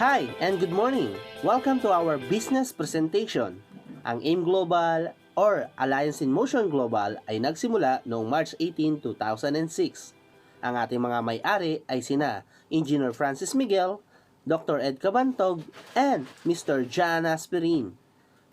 Hi and good morning! Welcome to our business presentation. Ang AIM Global or Alliance in Motion Global ay nagsimula noong March 18, 2006. Ang ating mga may-ari ay sina Engineer Francis Miguel, Dr. Ed Cabantog, and Mr. John Aspirin.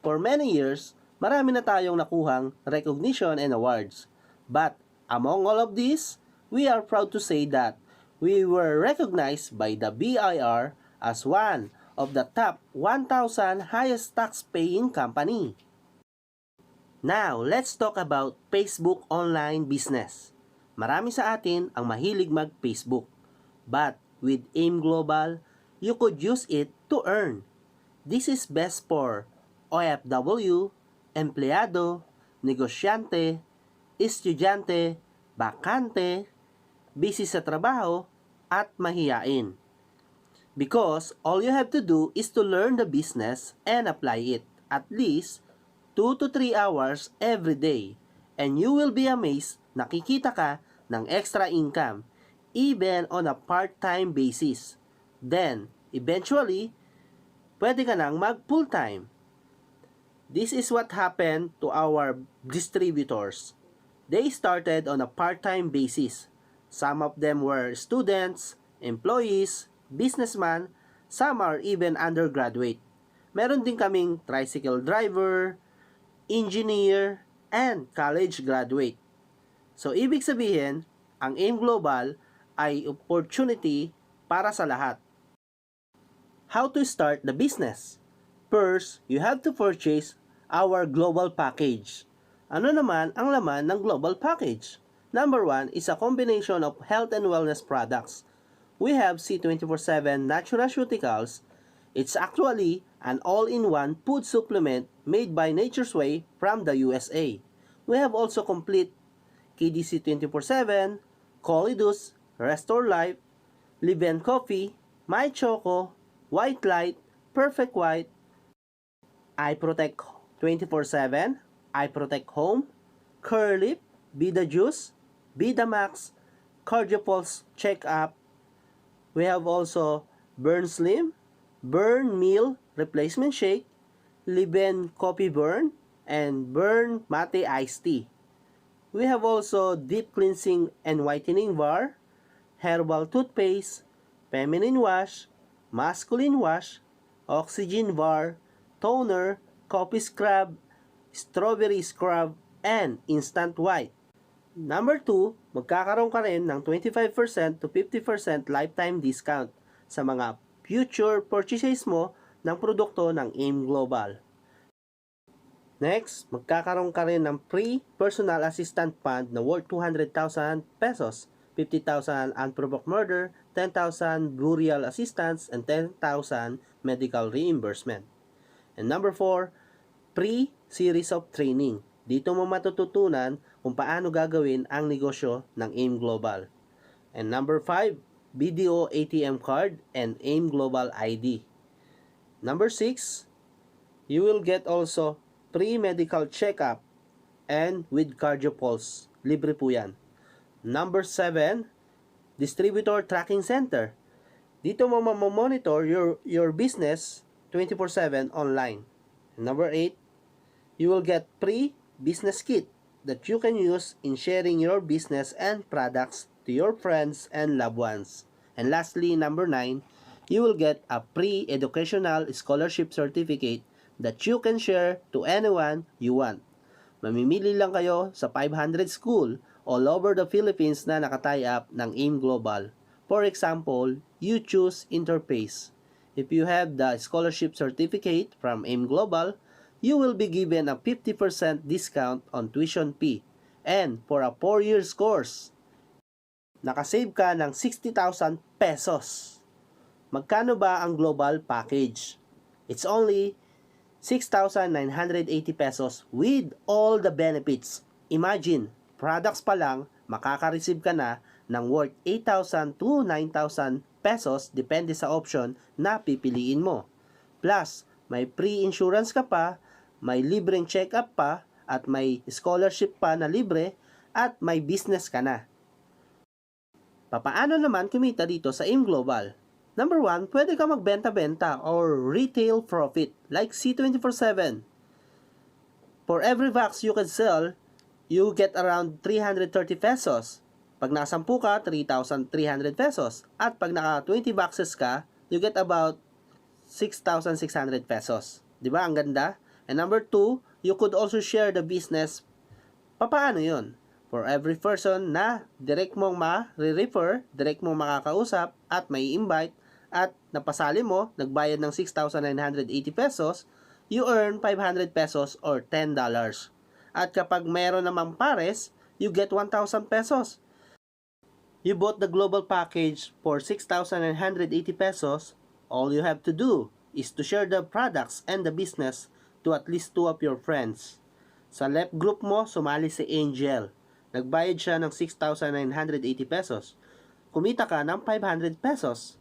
For many years, marami na tayong nakuhang recognition and awards. But among all of these, we are proud to say that we were recognized by the BIR as one of the top 1,000 highest tax-paying company. Now, let's talk about Facebook online business. Marami sa atin ang mahilig mag-Facebook. But with AIM Global, you could use it to earn. This is best for OFW, empleyado, negosyante, estudyante, bakante, busy sa trabaho, at mahiyain. Because all you have to do is to learn the business and apply it at least 2 to 3 hours every day. And you will be amazed nakikita ka ng extra income even on a part-time basis. Then, eventually, pwede ka nang mag full-time. This is what happened to our distributors. They started on a part-time basis. Some of them were students, employees, businessman, some are even undergraduate. Meron din kaming tricycle driver, engineer, and college graduate. So, ibig sabihin, ang AIM Global ay opportunity para sa lahat. How to start the business? First, you have to purchase our global package. Ano naman ang laman ng global package? Number one is a combination of health and wellness products. We have C24-7 Naturaceuticals. It's actually an all-in-one food supplement made by Nature's Way from the USA. We have also complete KDC 24-7, Colidus, Restore Life, Live Coffee, My Choco, White Light, Perfect White, I Protect 24-7, I Protect Home, Curlip, Bida Juice, Bida Max, Cardiopulse Check Up. We have also Burn Slim, Burn Meal Replacement Shake, Liben Coffee Burn, and Burn Mate Iced Tea. We have also Deep Cleansing and Whitening Bar, Herbal Toothpaste, Feminine Wash, Masculine Wash, Oxygen Bar, Toner, Coffee Scrub, Strawberry Scrub, and Instant White. Number 2, magkakaroon ka rin ng 25% to 50% lifetime discount sa mga future purchases mo ng produkto ng AIM Global. Next, magkakaroon ka rin ng free personal assistant fund na worth 200,000 pesos, 50,000 unprovoked murder, 10,000 burial assistance, and 10,000 medical reimbursement. And number 4, free series of training. Dito mo matututunan kung paano gagawin ang negosyo ng AIM Global. And number 5, BDO ATM card and AIM Global ID. Number 6, you will get also free medical checkup and with CardioPulse. Libre po yan. Number 7, Distributor Tracking Center. Dito mo mamonitor your, your business 24-7 online. Number 8, you will get free business kit that you can use in sharing your business and products to your friends and loved ones. And lastly, number 9, you will get a pre-educational scholarship certificate that you can share to anyone you want. Mamimili lang kayo sa 500 school all over the Philippines na nakatie up ng AIM Global. For example, you choose Interface. If you have the scholarship certificate from AIM Global, you will be given a 50% discount on tuition fee. And for a 4 years course, nakasave ka ng 60,000 pesos. Magkano ba ang global package? It's only 6,980 pesos with all the benefits. Imagine, products pa lang, makaka-receive ka na ng worth 8,000 to 9,000 pesos depende sa option na pipiliin mo. Plus, may pre-insurance ka pa, may libreng check-up pa, at may scholarship pa na libre, at may business ka na. Papaano naman kumita dito sa AIM Global? Number one, pwede ka magbenta-benta or retail profit like C24-7. For every box you can sell, you get around 330 pesos. Pag nasampu ka, 3,300 pesos. At pag naka 20 boxes ka, you get about 6,600 pesos. Di ba? Ang ganda. And number two, you could also share the business. Papaano yun? For every person na direct mong ma-refer, direct mong makakausap, at may invite, at napasali mo, nagbayad ng 6,980 pesos, you earn 500 pesos or $10. At kapag meron namang pares, you get 1,000 pesos. You bought the global package for 6,980 pesos, all you have to do is to share the products and the business to at least two of your friends. Sa left group mo, sumali si Angel. Nagbayad siya ng 6,980 pesos. Kumita ka ng 500 pesos.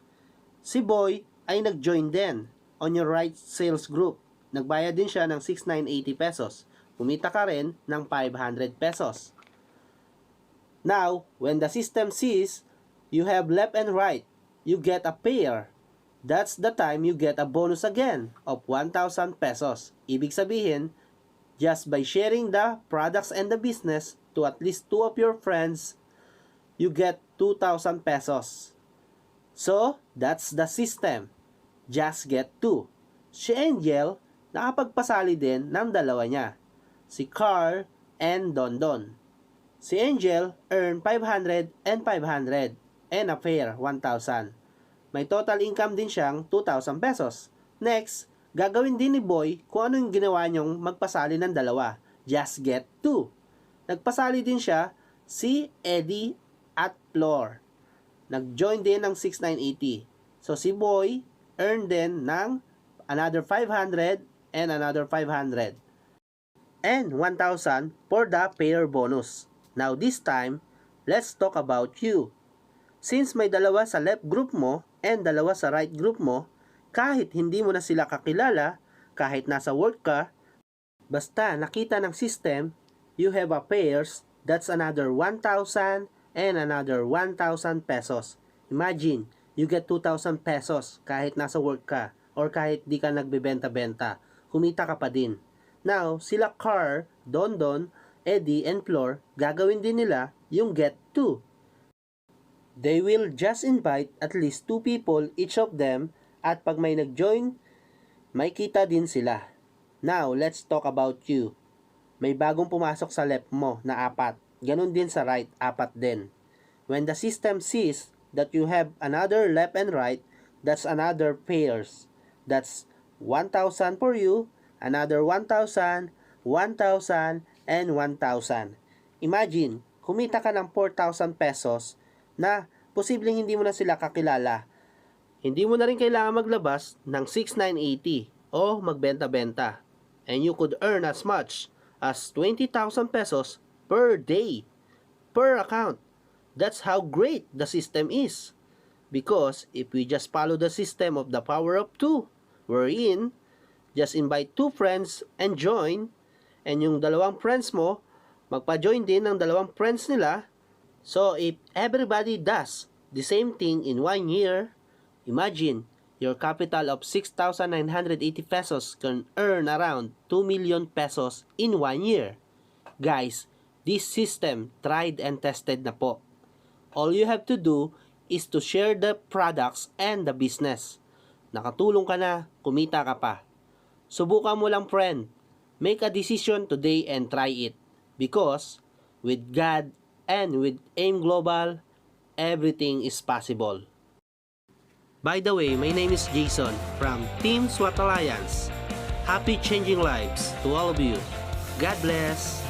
Si Boy ay nag-join din on your right sales group. Nagbayad din siya ng 6,980 pesos. Kumita ka rin ng 500 pesos. Now, when the system sees you have left and right, you get a pair. That's the time you get a bonus again of 1,000 pesos. Ibig sabihin, just by sharing the products and the business to at least two of your friends, you get 2,000 pesos. So, that's the system. Just get two. Si Angel, nakapagpasali din ng dalawa niya. Si Carl and Dondon. Si Angel earn 500 and 500 and a pair 1,000. May total income din siyang 2,000 pesos. Next, gagawin din ni Boy kung ano yung ginawa niyong magpasali ng dalawa. Just get two. Nagpasali din siya si Eddie at Flor. Nag-join din ng 6,980. So si Boy earned din ng another 500 and another 500. And 1,000 for the pair bonus. Now this time, let's talk about you. Since may dalawa sa left group mo and dalawa sa right group mo, kahit hindi mo na sila kakilala, kahit nasa work ka, basta nakita ng system, you have a pairs, that's another 1,000 and another 1,000 pesos. Imagine, you get 2,000 pesos kahit nasa work ka or kahit di ka nagbebenta-benta. Kumita ka pa din. Now, sila Car, Dondon, Eddie, and Flor, gagawin din nila yung get two. They will just invite at least two people each of them at pag may nag-join, may kita din sila. Now, let's talk about you. May bagong pumasok sa left mo na apat. Ganon din sa right, apat din. When the system sees that you have another left and right, that's another pairs. That's 1,000 for you, another 1,000, 1,000, and 1,000. Imagine, kumita ka ng 4,000 pesos na posibleng hindi mo na sila kakilala. Hindi mo na rin kailangan maglabas ng 6,980 o magbenta-benta. And you could earn as much as 20,000 pesos per day, per account. That's how great the system is. Because if we just follow the system of the power of two, wherein just invite two friends and join, and yung dalawang friends mo, magpa-join din ng dalawang friends nila. So if everybody does the same thing in one year, imagine your capital of 6,980 pesos can earn around 2 million pesos in one year. Guys, this system tried and tested na po. All you have to do is to share the products and the business. Nakatulong ka na, kumita ka pa. Subukan mo lang friend. Make a decision today and try it. Because with God and with AIM Global, everything is possible. By the way, my name is Jason from Team SWAT Alliance. Happy changing lives to all of you. God bless.